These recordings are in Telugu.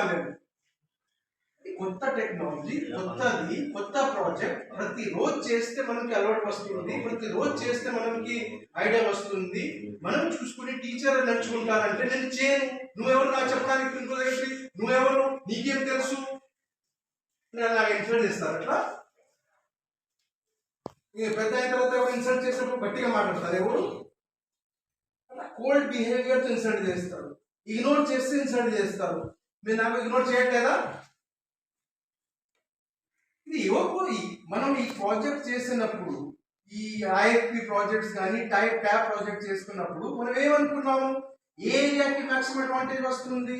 కాలేదు కొత్త టెక్నాలజీ కొత్తది కొత్త ప్రాజెక్ట్ ప్రతి రోజు చేస్తే మనకి అలవాటు వస్తుంది ప్రతి రోజు చేస్తే మనకి ఐడియా వస్తుంది. మనం చూసుకుని టీచర్ నడుచుకుంటారంటే నేను చేయను. నువ్వెవరు నాకు చెప్పడానికి ఇంకో దగ్గరికి నువ్వెవరు? నీకేం తెలుసు? నేను నాకు ఇన్సల్ట్ చేస్తారు అట్లా పెద్ద అయిన తర్వాత ఎవరు ఇన్సల్ట్ చేసినప్పుడు గట్టిగా మాట్లాడతారు ఎవరు? కోల్డ్ బిహేవియర్ ఇన్సల్ట్ చేస్తారు. ఇగ్నోర్ చేస్తే ఇన్సల్ట్ చేస్తారు. మీరు నాకు ఇగ్నోర్ చేయట్లేదా? ఇది యువకు మనం ఈ ప్రాజెక్ట్ చేసినప్పుడు ఈ ఐఎఫ్పి ప్రాజెక్ట్స్ కానీ టైప్ ట్యాప్ ప్రాజెక్ట్ చేసుకున్నప్పుడు మనం ఏమనుకున్నాము ఏ ఏరియాకి మ్యాక్సిమం అడ్వాంటేజ్ వస్తుంది.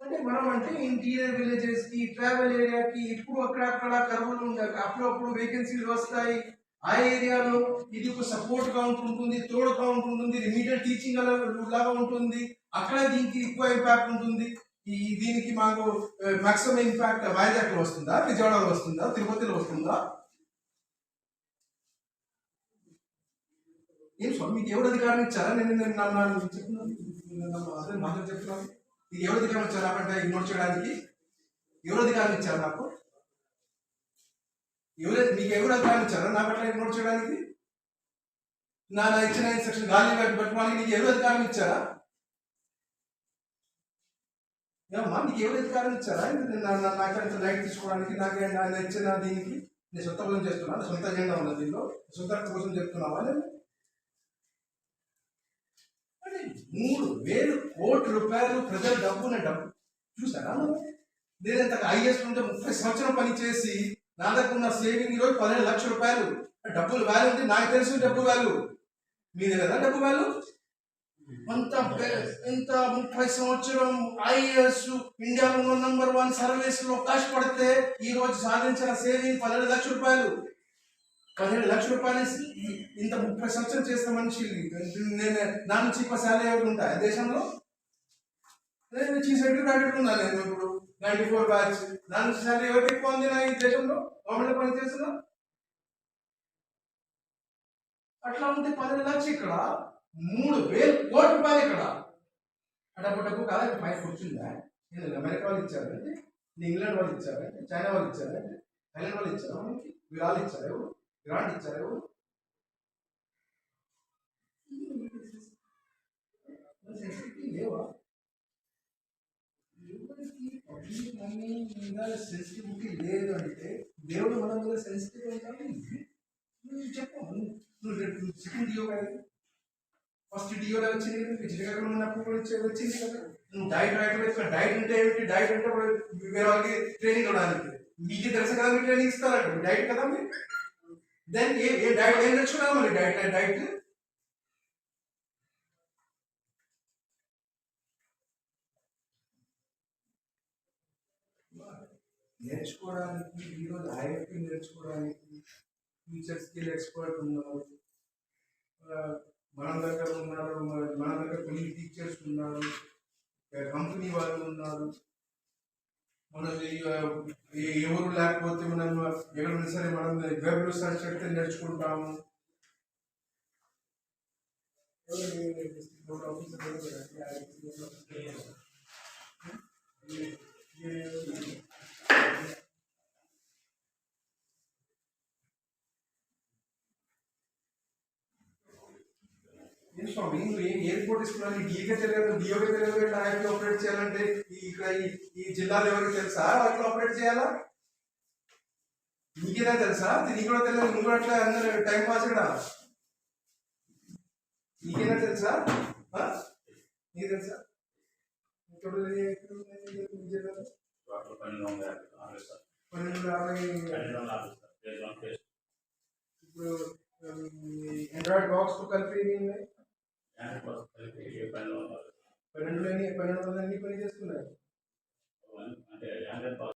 అంటే మనం అంటే ఇంటీరియర్ విలేజెస్కి ట్రావెల్ ఏరియాకి ఇప్పుడు అక్కడ అక్కడ కరువులు ఉండాలి అప్పుడప్పుడు వేకెన్సీలు వస్తాయి. ఆ ఏరియాలో ఇది ఒక సపోర్ట్గా ఉంటుంటుంది తోడుగా ఉంటుంటుంది రిమీడియల్ టీచింగ్ లాగా ఉంటుంది. అక్కడ దీనికి ఎక్కువ ఇంపాక్ట్ ఉంటుంది. ఈ దీనికి మాకు మాక్సిమం ఇంపాక్ట్ వైజాగ్లో వస్తుందా విజయవాడలో వస్తుందా తిరుపతిలో వస్తుందా? ఏం స్వామి మీకు ఎవరు అధికారం ఇచ్చారా? నేను నన్ను చెప్తున్నాను అదే మాత్రం చెప్తున్నాను మీకు ఎవరు అధికారం ఇచ్చారా? అంటే ఇగ్నోర్ చేయడానికి. ఎవరు అధికారం ఇచ్చారు నాకు? ఎవరు మీకు ఎవరు అధికారం ఇచ్చారా? నా పట్ల ఇగ్నోర్ చేయడానికి? నా ఇచ్చిన ఇన్స్ట్రక్షన్ గాలి పెట్టుకోవడానికి నీకు ఎవరు అధికారం ఇచ్చారా? ఏమమ్మా నీకు ఎవరు అధికారం ఇచ్చారా? నా- నా- నాకు లైట్ తీసుకోవడానికి నాకు నా ఇచ్చిన దీనికి నేను సొంత కోసం చేస్తున్నాను సొంత అజెండా ఉన్నది దీనిలో. సొంత కోసం చెప్తున్నావా నేను? మూడు వేలు కోట్ల రూపాయలు ప్రజల డబ్బున డబ్బు. చూసారా నేనంత ఐఎస్ ఉంటే ముప్పై సంవత్సరం పని చేసి నా దగ్గర ఉన్న సేవింగ్ ఈరోజు పదిహేను లక్షల రూపాయలు. డబ్బులు వాల్యూ ఉంది నాకు తెలిసిన డబ్బు వాల్యూ మీది కదా డబ్బు వాల్యూ అంత ఎంత ఇంత ముప్పై సంవత్సరం ఐఏఎస్ ఇండియాలో నంబర్ వన్ సర్వీస్లో కష్టపడితే ఈ రోజు సాధించిన సేవింగ్ పదిహేడు లక్షల రూపాయలు. పదిహేడు లక్షల రూపాయలు ఇంత ముప్పై సంవత్సరం చేసిన మనిషి నేను నా నుంచి ఇప్పుడు శాలరీ ఎవరు ఉంటాయి దేశంలో? నేను చీఫ్ సెక్రటరీ పెట్టుకున్నా నేను ఇప్పుడు. నైన్టీ ఫోర్ బ్యాచ్ నా నుంచి శాలరీ ఎవరికి ఎక్కువ ఉంది నా ఈ దేశంలో? గవర్నమెంట్ పని చేస్తున్నా అట్లా ఉంటే పదిహేడు లక్షలు ఇక్కడ. మూడు వేలు కోటి రూపాయలు ఇక్కడ. ఆ డబ్బు డబ్బు కాదు పైన కూర్చుందా నేను అమెరికా వాళ్ళు ఇచ్చారు అంటే ఇంగ్లాండ్ వాళ్ళు ఇచ్చారు అంటే చైనా వాళ్ళు ఇచ్చారు అంటే థైలాండ్ వాళ్ళు ఇచ్చారు మనకి ఇచ్చారు ఎవరు గ్రాంట్ ఇచ్చారు. ఎవరు లేవా సెన్సిటివిటీ లేదు అంటే దేవుడు మన మీద సెన్సిటివ్ అవుతాడు చెప్పు నువ్వు సెకండ్ డియో కదా ఫస్ట్ డియో వచ్చింది కదా విజయనగరం ఉన్నప్పుడు కూడా వచ్చి- వచ్చింది కదా నువ్వు డైట్ డైట్ పెట్టుకో డైట్ అంటే ఏమిటి డైట్ అంటే వేరే వాళ్ళకి ట్రైనింగ్ ఇవ్వడానికి మీకు తెలుసు కదా మీరు ట్రైనింగ్ ఇస్తారంట డైట్ కదా మీరు దెన్ ఏ ఏ డైట్ ఏం నేర్చుకున్నావు మరి డైట్ డైట్ నేర్చుకోవడానికి ఈరోజు ఐఐటి నేర్చుకోవడానికి ఫ్యూచర్ స్కిల్ ఎక్స్పర్ట్ ఉన్నారు ఎవరు లేకపోతే మనం ఎవరైనా సరే మనం వెబ్లో సెర్చ్ చేస్తే నేర్చుకుంటాము Thank you district board officer ఎవరు కదా? IIT board officer. ఏ- ఏ- ఏం స్వామి నువ్వు ఏ ఎయిర్పోర్ట్ ఇస్తున్నావు డీగా తెలియదు డియోగా తెలియదు ఇట్లా ఐపీ ఆపరేట్ చేయాలంటే ఈ ఇక్కడ ఈ జిల్లాలో ఎవరికి తెలుసా? అట్లా ఆపరేట్ చేయాలా? నీకేదా తెలుసా? నీకు కూడా తెలియదు నువ్వు కూడా అట్లా అందరూ టైం పాస్ ఇక్కడ నీకేదా తెలుసా? నీకు తెలుసా? ఎక్కడ ఉన్నాయి ఈ జిల్లాలో? ఆండ్రాయిడ్ బాక్స్ కలిపి పన్నెండు పన్నెండు వందలు పని చేస్తున్నాయి అంటే